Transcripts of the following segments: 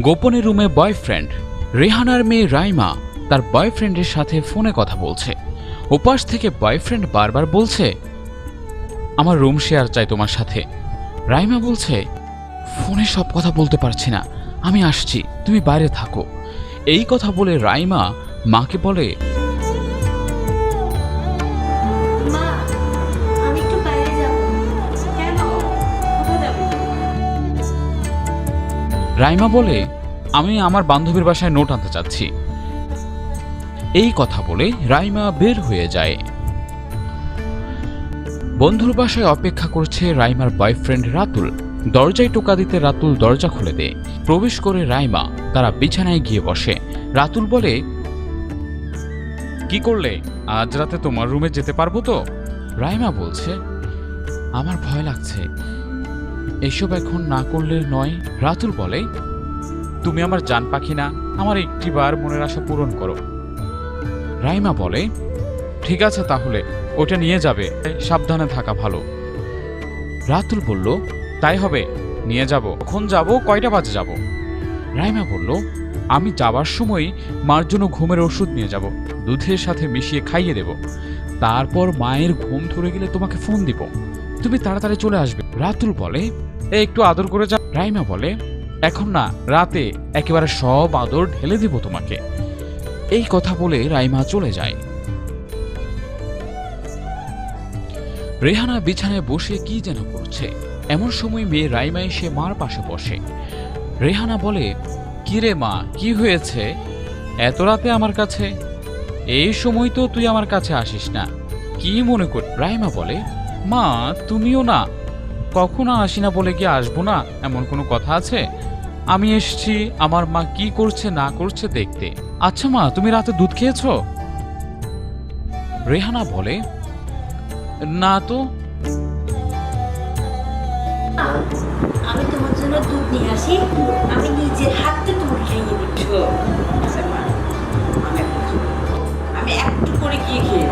গোপনে রুমে বয়ফ্রেন্ড রেহানার মেয়ে রাইমা তার বয়ফ্রেন্ডের সাথে ফোনে কথা বলছে। উপাস থেকে বয়ফ্রেন্ড বারবার বলছে, আমার রুম শেয়ার চাই তোমার সাথে। রাইমা বলছে, ফোনে সব কথা বলতে পারছি না। আমি আসছি, তুমি বাইরে থাকো। এই কথা বলে রাইমা মাকে বলে রাইমা বলে, আমি আমার বান্ধবীর বাসায় নোট আনতে চাচ্ছি। এই কথা বলে রাইমা বের হয়ে যায়। বন্ধুর বাসায় অপেক্ষা করছে রাইমার বয়ফ্রেন্ড রাতুল। দরজায় টোকা দিতে রাতুল দরজা খুলে দেয়। প্রবেশ করে রাইমা, তারা বিছানায় গিয়ে বসে। রাতুল বলে, কি করলে? আজ রাতে তোমার রুমে যেতে পারব তো? রাইমা বলছে, আমার ভয় লাগছে। এসব এখন না করলে নয়। রাতুল বলে, তুমি আমার জান পাখি না আমার একটিবার মনের আশা পূরণ করো। রাইমা বলে, ঠিক আছে তাহলে, ওটা নিয়ে যাবে, সাবধানে থাকা ভালো। রাতুল বলল, তাই হবে, নিয়ে যাব। কখন যাব, কয়টা বাজে যাব? রাইমা বলল, আমি যাবার সময় মার জন্য ঘুমের ওষুধ নিয়ে যাব, দুধের সাথে মিশিয়ে খাইয়ে দেব। তারপর মায়ের ঘুম ধরে গেলে তোমাকে ফোন দিব। তুমি তাড়াতাড়ি চলে আসবে। রাতুল বলে এ একটু আদর করে যা। রাইমা বলে, এখন না, রাতে একেবারে সব আদর ঢেলে দিব তোমাকে। এই কথা বলে রাইমা চলে যায়। রেহানা বিছানায় বসে কি যেন করছে। এমন সময় মেয়ে রাইমা এসে মার পাশে বসে। রেহানা বলে, কি রে মা, কি হয়েছে? এত রাতে আমার কাছে? এই সময় তো তুই আমার কাছে আসিস না। কি মনে কর রাইমা বলে, মা, তুমিও না কখনো আসি না বলে কি আসব না? এমন কোনো কথা আছে? আমি এসছি, আমার মা কি করছে, না করছে দেখতে। আচ্ছা মা, তুমি রাতে দুধ খেয়েছো? রেহানা বলে, না তো। আমি তোমার জন্য দুধ নিয়ে আসি। আমি নিজের হাতে খাইয়ে আচ্ছা। আমি একটু করে গিয়ে খেয়ে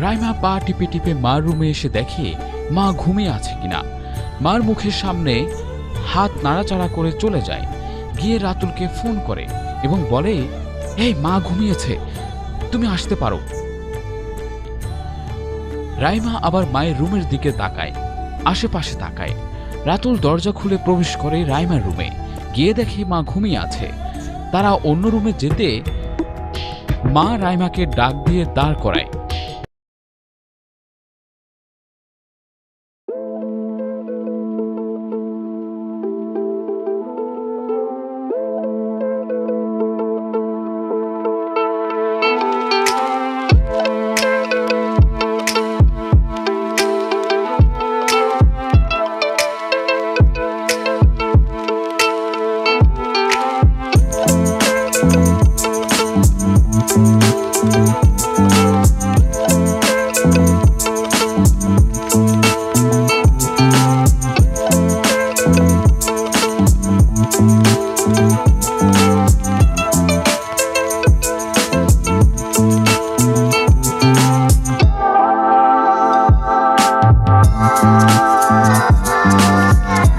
রাইমা পা টিপে টিপে মার রুমে এসে দেখে মা ঘুমিয়ে আছে কিনা। মার মুখের সামনে হাত নাড়াচাড়া করে চলে যায়। গিয়ে রাতুলকে ফোন করে এবং বলে, এই মা ঘুমিয়েছে, তুমি আসতে পারো। রাইমা আবার মায়ের রুমের দিকে তাকায়, আশেপাশে তাকায়। রাতুল দরজা খুলে প্রবেশ করে রাইমার রুমে। গিয়ে দেখে মা ঘুমিয়ে আছে। তারা অন্য রুমে যেতে মা রাইমাকে ডাক দিয়ে দাঁড় করায়।